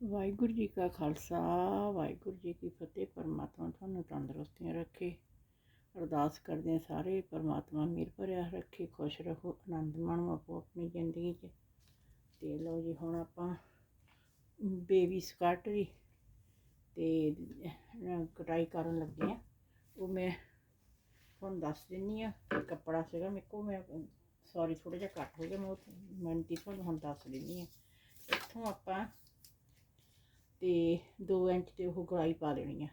ਵਾਹਿਗੁਰੂ ਜੀ ਕਾ ਖਾਲਸਾ, ਵਾਹਿਗੁਰੂ ਜੀ ਕੀ ਫਤਿਹ। ਪਰਮਾਤਮਾ ਤੁਹਾਨੂੰ ਤੰਦਰੁਸਤੀਆਂ ਰੱਖੇ, ਅਰਦਾਸ ਕਰਦੇ ਹਾਂ ਸਾਰੇ ਪਰਮਾਤਮਾ ਮਿਹਰ ਭਰਿਆ ਰੱਖੇ, ਖੁਸ਼ ਰਹੋ, ਆਨੰਦ ਮਾਣੋ ਆਪੋ ਆਪਣੀ ਜ਼ਿੰਦਗੀ 'ਚ। ਤੇ ਲਓ ਜੀ, ਹੁਣ ਆਪਾਂ ਬੇਬੀ ਸਕਰਟ ਦੀ ਤੇ ਕਟਾਈ ਕਰਨ ਲੱਗੇ ਆ ਉਹ ਮੈਂ ਤੁਹਾਨੂੰ ਦੱਸ ਦਿੰਨੀ ਆ ਕੱਪੜਾ ਸੀਗਾ ਮੇਰੇ ਕੋਲ, ਮੈਂ ਸੌਰੀ ਥੋੜਾ ਜਿਹਾ ਘੱਟ ਹੋ ਗਿਆ, ਮੈਂ ਉਹ ਮੈਂ ਤੁਹਾਨੂੰ ਹੁਣ ਦੱਸ ਦਿੰਨੀ ਆ ਇੱਥੋਂ ਆਪਾਂ ਤੇ 2 ਇੰਚ ਤੇ ਉਹ ਗਲਾਈ ਪਾ ਦੇਣੀ ਆ।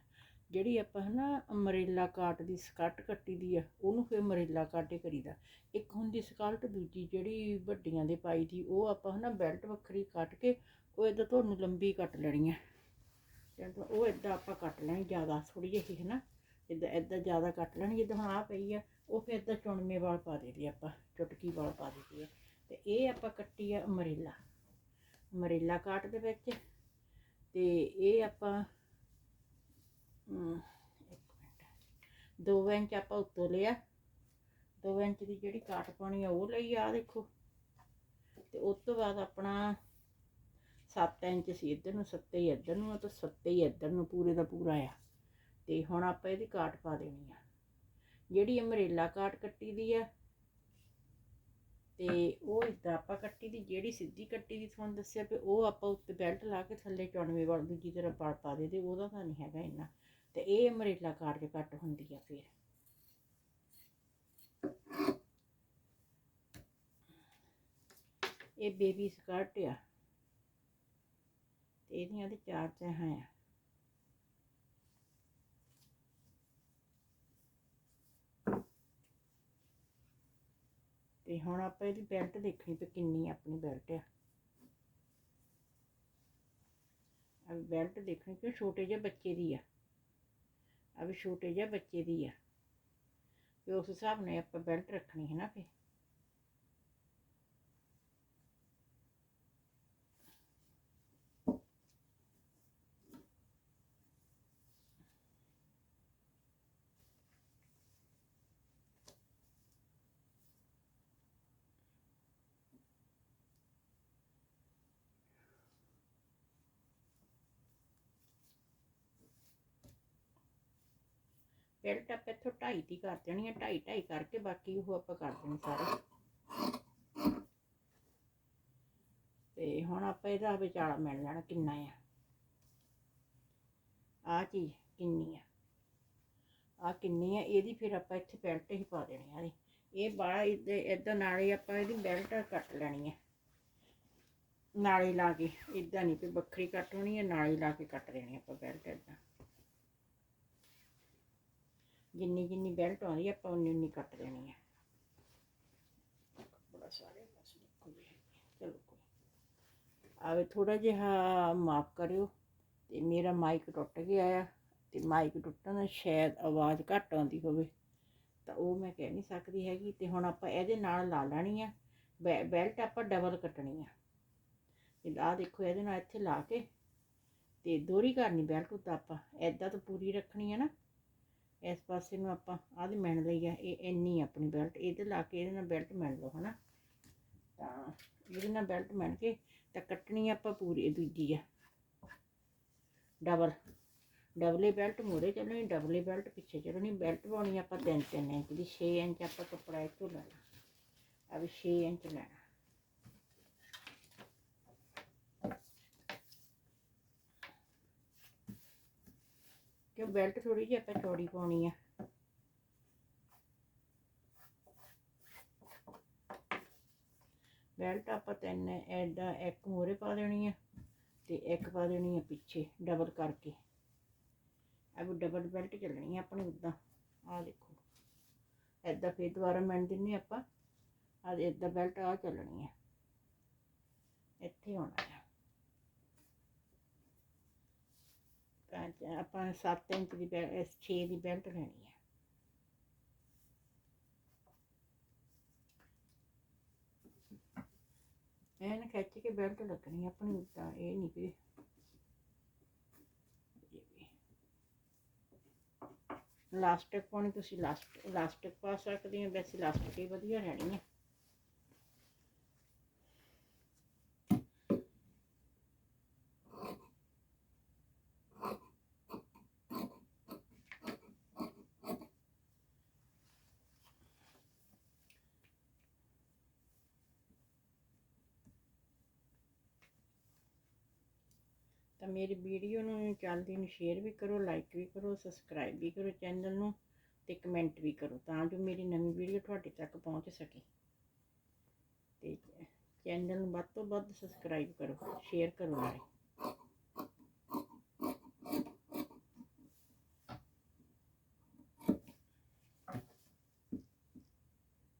ਜਿਹੜੀ ਆਪਾਂ ਹਨਾ ਅਮਰੇਲਾ ਕਾਟ ਦੀ ਸਕਰਟ ਕੱਟੀ ਦੀ ਆ, ਉਹਨੂੰ ਫਿਰ ਅਮਰੇਲਾ ਕਾਟੇ ਕਰੀਦਾ। ਇੱਕ ਹੁੰਦੀ ਸਕਰਟ, ਦੂਜੀ ਜਿਹੜੀ ਵੱਡੀਆਂ ਦੇ ਪਾਈ ਦੀ, ਉਹ ਆਪਾਂ ਹਨਾ ਬੈਲਟ ਵੱਖਰੀ ਕੱਟ ਕੇ ਉਹ ਇਦਾਂ ਤੁਹਾਨੂੰ ਲੰਬੀ ਕੱਟ ਲੈਣੀ ਆ। ਤੇ ਉਹ ਇਦਾਂ ਆਪਾਂ ਕੱਟ ਲੈਣੀ ਜ਼ਿਆਦਾ ਥੋੜੀ ਜਿਹੀ ਹਨਾ ਇਦਾਂ ਇਦਾਂ ਜ਼ਿਆਦਾ ਕੱਟ ਲੈਣੀ, ਜਿੱਦਾਂ ਹੁਣ ਆ ਪਈ ਆ, ਉਹ ਫਿਰ ਇਦਾਂ ਚੁਣਵੇਂ ਵਾਲ ਪਾ ਦੇਦੀ ਆਪਾਂ, ਚੁਟਕੀ ਵਾਲ ਪਾ ਦੇਦੀ ਆ। ਤੇ ਇਹ ਆਪਾਂ ਕੱਟੀ ਆ ਅਮਰੇਲਾ। ਅਮਰੇਲਾ ਕਾਟ ਦੇ ਵਿੱਚ ਤੇ ਇਹ ਆਪਾਂ ਇੱਕ ਮਿੰਟ। 2 ਇੰਚ ਆਪਾਂ ਉੱਤੋਂ ਲਿਆ। 2 ਇੰਚ ਦੀ ਜਿਹੜੀ ਕਾਟ ਪਾਉਣੀ ਆ, ਉਹ ਲਈ ਆ ਦੇਖੋ। ਤੇ ਉਸ ਤੋਂ ਬਾਅਦ ਆਪਣਾ 7 ਇੰਚ ਸੀ ਇੱਧਰ ਨੂੰ 7 ਹੀ ਇੱਧਰ ਨੂੰ ਆ ਤੇ 7 ਹੀ ਇੱਧਰ ਨੂੰ ਪੂਰੇ ਦਾ ਪੂਰਾ ਆ। ਤੇ ਹੁਣ ਆਪਾਂ ਇਹਦੀ ਕਾਟ ਪਾ ਦੇਣੀ ਆ। ਜਿਹੜੀ ਅਮਰੇਲਾ ਕਾਟ ਕੱਟੀ ਦੀ ਆ ਤੇ ਉਹ ਇਦਾਂ ਆਪਾਂ ਕੱਟੀ ਦੀ ਜਿਹੜੀ ਸਿੱਧੀ ਕੱਟੀ ਦੀ ਤੁਹਾਨੂੰ ਦੱਸਿਆ ਵੀ ਉਹ ਆਪਾਂ ਉੱਤੇ ਬੈਲਟ ਲਾ ਕੇ ਥੱਲੇ 94 ਵਾਲ ਦੂਜੀ ਤਰ੍ਹਾਂ ਪਾ ਪਾ ਦੇ ਤੇ ਉਹਦਾ ਤਾਂ ਨਹੀਂ ਹੈਗਾ ਇੰਨਾ। ਤੇ ਇਹ ਅਮਰੇਲਾ ਕਾਰਜ ਚ ਕੱਟ ਹੁੰਦੀ ਆ ਫਿਰ। ਇਹ ਬੇਬੀ ਸਕਰਟ ਆ। ਤੇ ਇਹਦੀਆਂ ਤੇ ਚਾਰ ਚਾਹਾਂ ਆ। ਤੇ ਹੁਣ ਆਪਾਂ ਇਹਦੀ ਬੈਲਟ ਦੇਖਣੀ ਤੇ ਕਿੰਨੀ ਆਪਣੀ ਬੈਲਟ ਆ। ਆ ਬੈਲਟ ਦੇਖਣੀ ਕਿ ਛੋਟੇ ਜਿਹੇ ਬੱਚੇ ਦੀ ਆ। ਆ ਵੀ ਛੋਟੇ ਜਿਹੇ ਬੱਚੇ ਦੀ ਆ। ਤੇ ਉਸ ਹਿਸਾਬ ਨਾਲ ਆਪਾਂ ਬੈਲਟ ਰੱਖਣੀ ਹੈ ਨਾ ਫੇ ਬੈਲਟ ਆਪਾਂ ਇੱਥੋਂ ਢਾਈ ਦੀ ਕਰ ਦੇਣੀ ਹੈ ਢਾਈ ਢਾਈ ਕਰਕੇ ਬਾਕੀ ਉਹ ਆਪਾਂ ਕਰ ਦੇਣੀ ਸਾਰੇ। ਤੇ ਹੁਣ ਆਪਾਂ ਇਹਦਾ ਵਿਚਾਲਾ ਮਿਲ ਲੈਣਾ ਕਿੰਨਾ ਆ। ਆ ਚੀਜ਼ ਕਿੰਨੀ ਆ। ਆ ਕਿੰਨੀ ਆ, ਇਹਦੀ ਫਿਰ ਆਪਾਂ ਇੱਥੇ ਬੈਲਟ ਹੀ ਪਾ ਦੇਣੀ ਆ ਇਹ ਬਾਹਰ ਇਹਦੇ ਇਦਾਂ ਨਾਲੇ ਆਪਾਂ ਇਹਦੀ ਬੈਲਟ ਕੱਟ ਲੈਣੀ ਹੈ ਨਾਲੇ ਲਾ ਕੇ ਇਦਾਂ ਨਹੀਂ ਵੀ ਵੱਖਰੀ ਕੱਟ ਹੋਣੀ ਹੈ ਨਾਲੇ ਲਾ ਕੇ ਕੱਟ ਦੇਣੀ ਆਪਾਂ ਬੈਲਟ ਇਦਾਂ ਜਿੰਨੀ ਜਿੰਨੀ ਬੈਲਟ ਆਉਂਦੀ ਆ, ਆਪਾਂ ਉਨੀ ਉਨੀ ਕੱਟ ਦੇਣੀ ਹੈ ਬੜਾ ਸਾਰੇ ਬਸ ਨਿਕਲ ਗਏ। ਚਲੋ ਕੋਈ ਆਵੇ ਥੋੜਾ ਜਿਹਾ ਮਾਫ ਕਰਿਓ ਤੇ ਮੇਰਾ ਮਾਈਕ ਟੁੱਟ ਗਿਆ ਆ ਤੇ ਮਾਈਕ ਟੁੱਟਣ ਨਾਲ ਸ਼ਾਇਦ ਆਵਾਜ਼ ਘੱਟ ਆਉਂਦੀ ਹੋਵੇ। ਤਾਂ ਉਹ ਮੈਂ ਕਹਿ ਨਹੀਂ ਸਕਦੀ ਹੈਗੀ ਤੇ ਹੁਣ ਆਪਾਂ ਇਹਦੇ ਨਾਲ ਲਾ ਲੈਣੀ ਆ। ਬੈਲਟ ਆਪਾਂ ਡਬਲ ਕੱਟਣੀ ਆ। ਤੇ ਆਹ ਦੇਖੋ ਇਹਦੇ ਨਾਲ ਇੱਥੇ ਲਾ ਕੇ ਤੇ ਦੋਰੀ ਕਰਨੀ ਬੈਲਟ ਉੱਤੇ ਆਪਾਂ। ਐਦਾਂ ਤਾਂ ਪੂਰੀ ਰੱਖਣੀ ਹੈ ਨਾ। ਇਸ ਪਾਸੇ ਨੂੰ ਆਪਾਂ ਆਹ ਦੀ ਮਿਣ ਲਈ ਆ, ਇਹ ਇੰਨੀ ਆਪਣੀ ਬੈਲਟ ਇਹਦੇ ਲਾ ਕੇ ਇਹਦੇ ਨਾਲ ਬੈਲਟ ਮਿਣ ਲਓ, ਹਨਾ? ਤਾਂ ਇਹਦੇ ਨਾਲ ਬੈਲਟ ਮਿਣ ਕੇ ਤਾਂ ਕੱਟਣੀ ਆਪਾਂ ਪੂਰੀ ਦੂਜੀ ਆ। ਡਬਲ ਡਬਲੇ ਬੈਲਟ ਮੂਰੇ ਚੱਲਣੀ ਡਬਲੇ ਬੈਲਟ ਪਿੱਛੇ ਚੱਲਣੀ ਬੈਲਟ ਪਾਉਣੀ ਆਪਾਂ 3 3 ਇੰਚ ਦੀ 6 ਇੰਚ ਆਪਾਂ ਕੱਪੜਾ ਇੱਥੋਂ ਲੈਣਾ ਆ ਵੀ 6 ਇੰਚ ਲੈਣਾ। ਕਿ ਬੈਲਟ ਥੋੜੀ ਜਿਹੀ ਆਪਾਂ ਚੌੜੀ ਪਾਉਣੀ ਆ। ਬੈਲਟ ਆਪਾਂ ਤਿੰਨ ਐਡਾ, ਇੱਕ ਮੋਰੇ ਪਾ ਦੇਣੀ ਆ ਤੇ ਇੱਕ ਪਾ ਦੇਣੀ ਆ ਪਿੱਛੇ ਡਬਲ ਕਰਕੇ। ਆ ਵੀ ਡਬਲ ਬੈਲਟ ਚੱਲਣੀ ਆ ਆਪਣੀ ਉਦਾਂ ਆ ਦੇਖੋ। ਐਦਾਂ ਫੇਰ ਦੁਬਾਰਾ ਮਿਣ ਦਿੰਨੇ ਆਪਾਂ। ਆ ਐਦਾਂ ਬੈਲਟ ਆ ਚੱਲਣੀ ਆ। ਇੱਥੇ ਆਉਣਾ ਆ ਆਪਾਂ 7 ਇੰਚ ਦੀ ਬੈਲਟ 6 ਦੀ ਬੈਲਟ ਲੈਣੀ ਹੈ ਐਨ ਖਿੱਚ ਕੇ ਬੈਲਟ ਲੱਗਣੀ ਆਪਣੀ, ਤਾਂ ਇਹ ਨਹੀਂ ਕਿ ਲਾਸਟਿਕ ਪਾਉਣੀ, ਤੁਸੀਂ ਲਾਸਟ, ਲਾਸਟਿਕ ਪਾ ਸਕਦੇ ਹੋ ਵੈਸੇ ਲਾਸਟਿਕ ਹੀ ਵਧੀਆ ਰਹਿਣੀ ਹੈ ਤਾਂ ਮੇਰੀ ਵੀਡੀਓ ਨੂੰ ਚੱਲਦੀ ਨੂੰ ਸ਼ੇਅਰ ਵੀ ਕਰੋ ਲਾਈਕ ਵੀ ਕਰੋ ਸਬਸਕ੍ਰਾਈਬ ਵੀ ਕਰੋ ਚੈਨਲ ਨੂੰ ਤੇ ਕਮੈਂਟ ਵੀ ਕਰੋ ਤਾਂ ਜੋ ਮੇਰੀ ਨਵੀਂ ਵੀਡੀਓ ਤੁਹਾਡੇ ਤੱਕ ਪਹੁੰਚ ਸਕੇ। ਤੇ ਚੈਨਲ ਨੂੰ ਵੱਧ ਤੋਂ ਵੱਧ ਸਬਸਕ੍ਰਾਈਬ ਕਰੋ ਸ਼ੇਅਰ ਕਰੋ। ਨਾਲੇ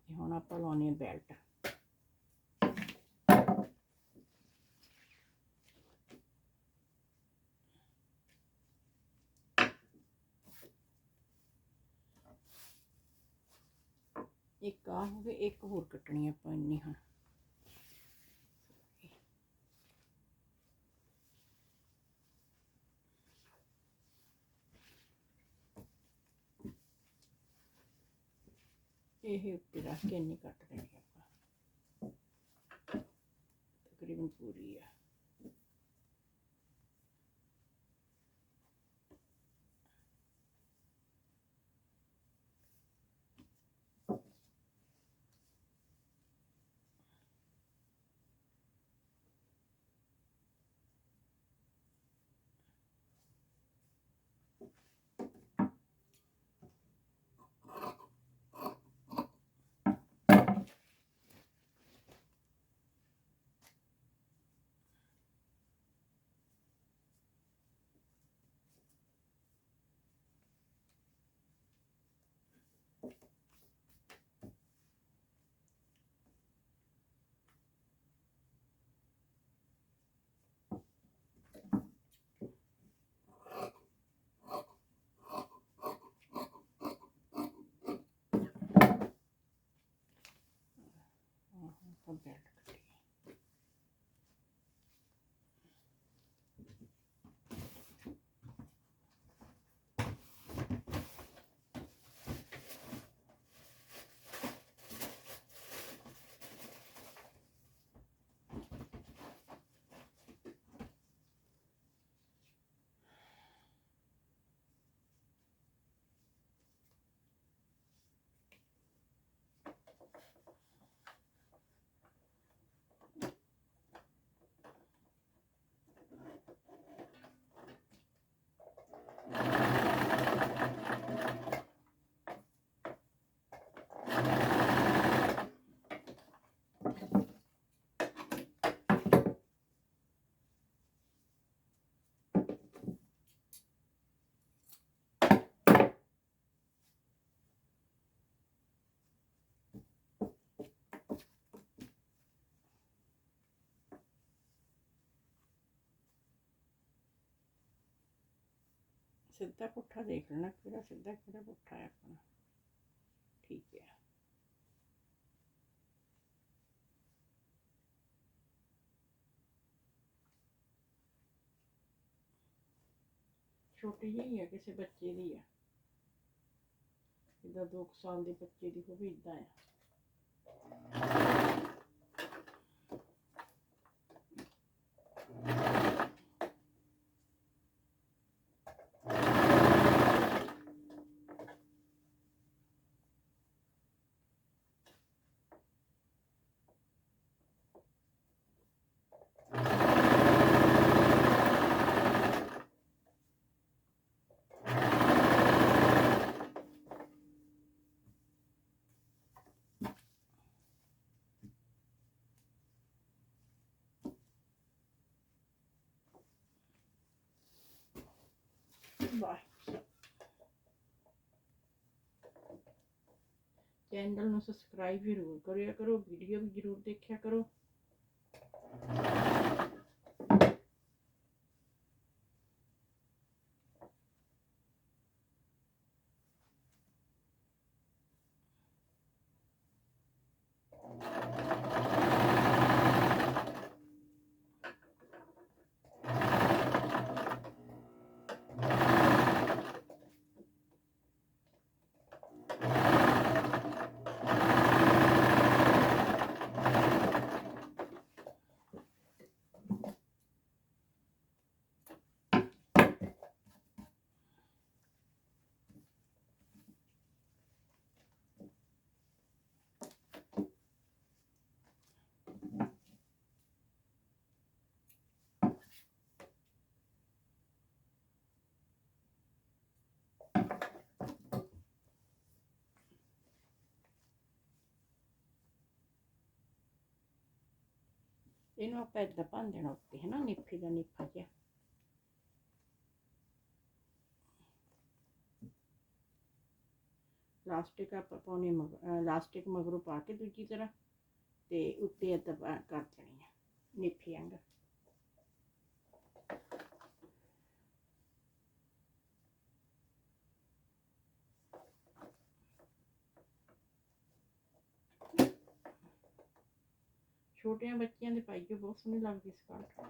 ਤੇ ਹੁਣ ਆਪਾਂ ਲਾਉਣੀ ਹੈ ਬੈਲਟ ਇੱਕ ਆ ਹੋ ਗਈ ਇੱਕ ਹੋਰ ਕੱਟਣੀ ਆਪਾਂ ਇੰਨੀ ਹੁਣ। ਇਹ ਉੱਤੇ ਰੱਖ ਕੇ ਇੰਨੀ ਕੱਟ ਦੇਣੀ ਆਪਾਂ। ਤਕਰੀਬਨ ਪੂਰੀ ਆ। ਆਹ ਸਿੱਧਾ ਪੁੱਠਾ ਦੇਖ ਲੈਣਾ ਕਿਹੜਾ ਸਿੱਧਾ ਕਿਹੜਾ ਪੁੱਠਾ ਹੈ ਆਪਣਾ। ਠੀਕ ਹੈ। ਛੋਟੀ ਜਿਹੀ ਹੈ ਕਿਸੇ ਬੱਚੇ ਦੀ ਆ। ਜਿੱਦਾਂ 2 ਸਾਲ ਦੇ ਬੱਚੇ ਦੀ ਹੋਵੇ ਇਦਾਂ ਆ। ਬਾਏ ਚੈਨਲ ਨੂੰ ਸਬਸਕ੍ਰਾਈਬ ਜ਼ਰੂਰ ਕਰਿਆ ਕਰੋ ਵੀਡੀਓ ਵੀ ਜ਼ਰੂਰ ਦੇਖਿਆ ਕਰੋ। ਇਹਨੂੰ ਆਪਾਂ ਏਦਾਂ ਭੰਨ ਦੇਣਾ ਉੱਤੇ ਹੈ ਨਾ ਨਿੱਫੀ ਦਾ ਨਿੱਫਾ ਜਿਹਾ। ਲਾਸਟਿਕ ਆਪਾਂ ਪਾਉਣੀ ਮਗ ਲਾਸਟਿਕ ਮਗਰੋਂ ਪਾ ਕੇ ਦੂਜੀ ਤਰ੍ਹਾਂ, ਤੇ ਉੱਤੇ ਏਦਾਂ ਕਰ ਦੇਣੀ ਆ, ਨਿੱਫੀ ਅੰਗ ਛੋਟਿਆਂ ਬੱਚਿਆਂ ਦੇ ਪਾਈਏ ਬਹੁਤ ਸੋਹਣੀ ਲੱਗਦੀ ਸਕਰਟ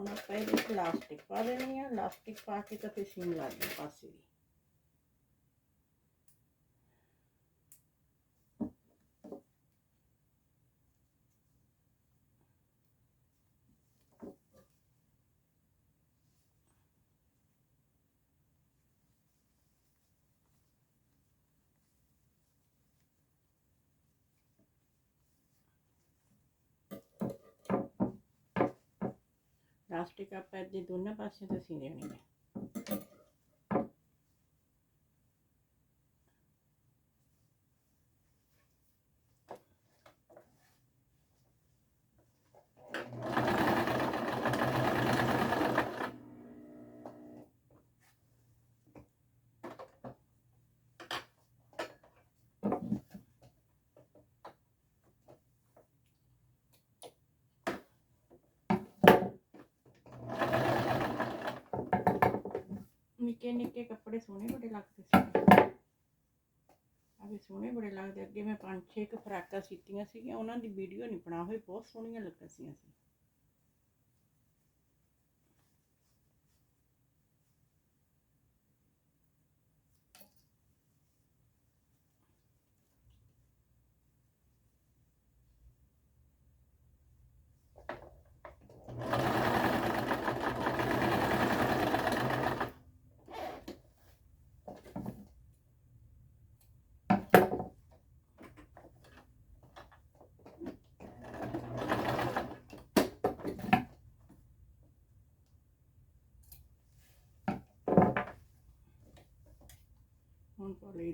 ਹੁਣ ਆਪਾਂ ਇਹਦੇ ਵਿੱਚ ਪਾ ਦੇਣੀ ਆ। ਲਾਸਟਿਕ ਪਾ ਕੇ ਤਾਂ ਫਿਰ ਸੀਮ ਲਾ ਦੇਣੀ ਪਾਸੇ ਦੀ। ਲਾਸਟਿਕ ਆਪਾਂ ਇਹਦੇ ਦੋਨਾਂ ਪਾਸਿਆਂ ਤੋਂ ਸੀ ਦੇਣੀ ਹੈ। ਨਿੱਕੇ ਨਿੱਕੇ ਕੱਪੜੇ ਸੋਹਣੇ ਬੜੇ ਲੱਗਦੇ ਸੀ। ਆਵੇ ਸੋਹਣੇ ਬੜੇ ਲੱਗਦੇ। ਅੱਗੇ ਮੈਂ ਪੰਜ ਛੇ ਕੁ ਫਰਾਕਾਂ ਸੀਤੀਆਂ ਸੀਗੀਆਂ। ਉਹਨਾਂ ਦੀ ਵੀਡੀਓ ਨਹੀਂ ਬਣਾ ਹੋਈ ਬਹੁਤ ਸੋਹਣੀਆਂ ਲੱਗੀਆਂ ਸੀ ਹੁਣ ਪਾ ਲਈ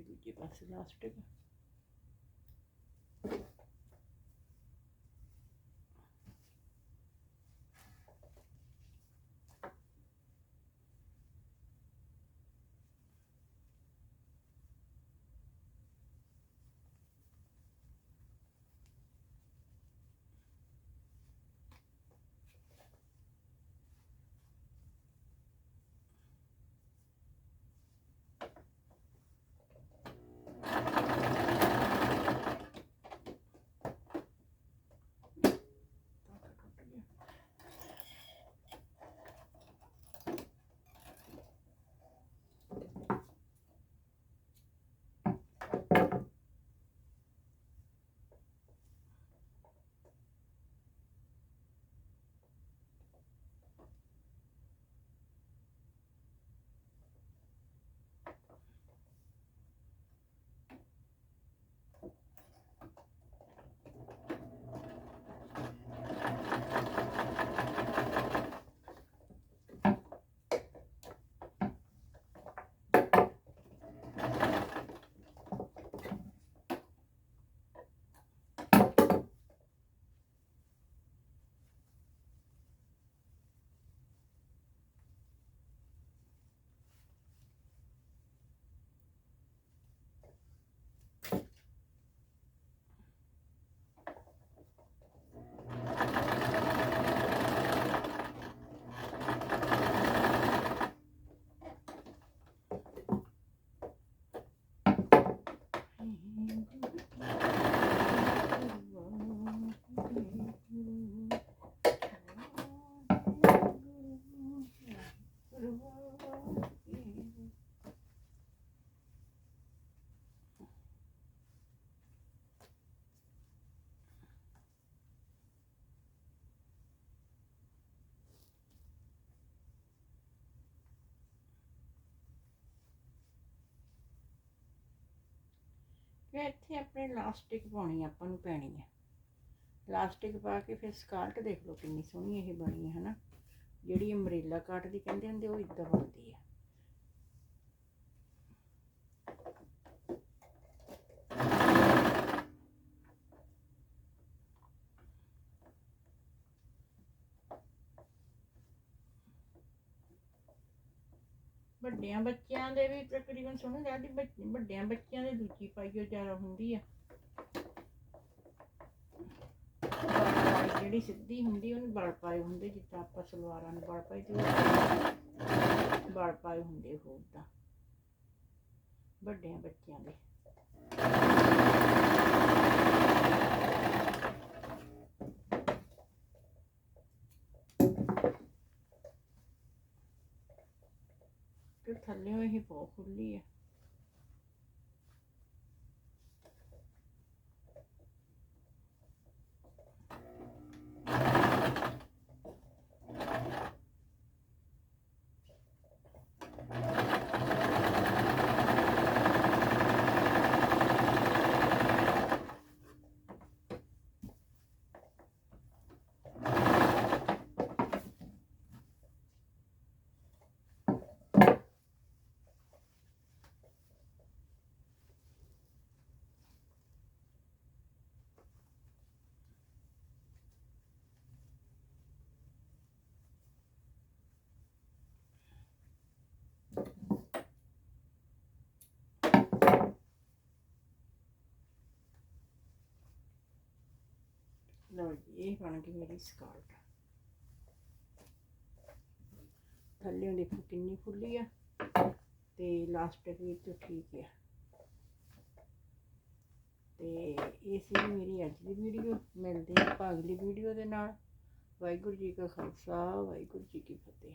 ਫਿਰ ਇੱਥੇ ਆਪਣੇ ਲਾਸਟਿਕ ਪਾਉਣੀ ਆਪਾਂ ਨੂੰ ਪੈਣੀ ਹੈ ਲਾਸਟਿਕ ਪਾ ਕੇ ਫਿਰ ਸਕਾਰਟ ਦੇਖ ਲਓ ਕਿੰਨੀ ਸੋਹਣੀ ਇਹ ਬਣੀ ਹੈ, ਹਨਾ? ਜਿਹੜੀ ਅਮਰੇਲਾ ਕਾਟ ਦੀ ਕਹਿੰਦੇ ਹੁੰਦੇ, ਉਹ ਇਦਾਂ ਬਣਦੀ ਹੈ। ਵੱਡਿਆਂ ਬੱਚਿਆਂ ਦੇ ਵੀ ਤਕਰੀਬਨ ਸੋਹਣੇ ਡੈਡੀ ਵੱਡਿਆਂ ਬੱਚਿਆਂ ਦੇ ਦੂਜੀ ਪਾਈਓ ਜ਼ਿਆਦਾ ਹੁੰਦੀ ਆ ਵਾਲੀ ਜਿਹੜੀ ਸਿੱਧੀ ਹੁੰਦੀ, ਉਹਨੂੰ ਬਲ ਪਾਏ ਹੁੰਦੇ, ਜਿੱਦਾਂ ਆਪਾਂ ਸਲਵਾਰਾਂ ਨੂੰ ਬਲ ਪਾਈ ਤੇ ਬਲ ਪਾਏ ਹੁੰਦੇ ਹੋਰ ਤਾਂ ਵੱਡਿਆਂ ਬੱਚਿਆਂ ਦੇ। ਤੇ ਥੱਲੇ ਇਹ ਬਹੁਤ ਖੁੱਲੀ ਆ। ਲਓ ਜੀ, ਇਹ ਬਣ ਗਈ ਮੇਰੀ ਸਕਾਰਟ ਥੱਲੇ ਦੇਖੋ ਕਿੰਨੀ ਫੁੱਲੀ ਆ, ਤੇ ਲਾਸਟ ਵਿੱਚ ਠੀਕ ਆ। ਤੇ ਇਹ ਸੀ ਮੇਰੀ ਅੱਜ ਦੀ ਵੀਡੀਓ ਮਿਲਦੇ ਹਾਂ ਆਪਾਂ ਅਗਲੀ ਵੀਡੀਓ ਦੇ ਨਾਲ। ਵਾਹਿਗੁਰੂ ਜੀ ਕਾ ਖਾਲਸਾ, ਵਾਹਿਗੁਰੂ ਜੀ ਕੀ ਫਤਿਹ।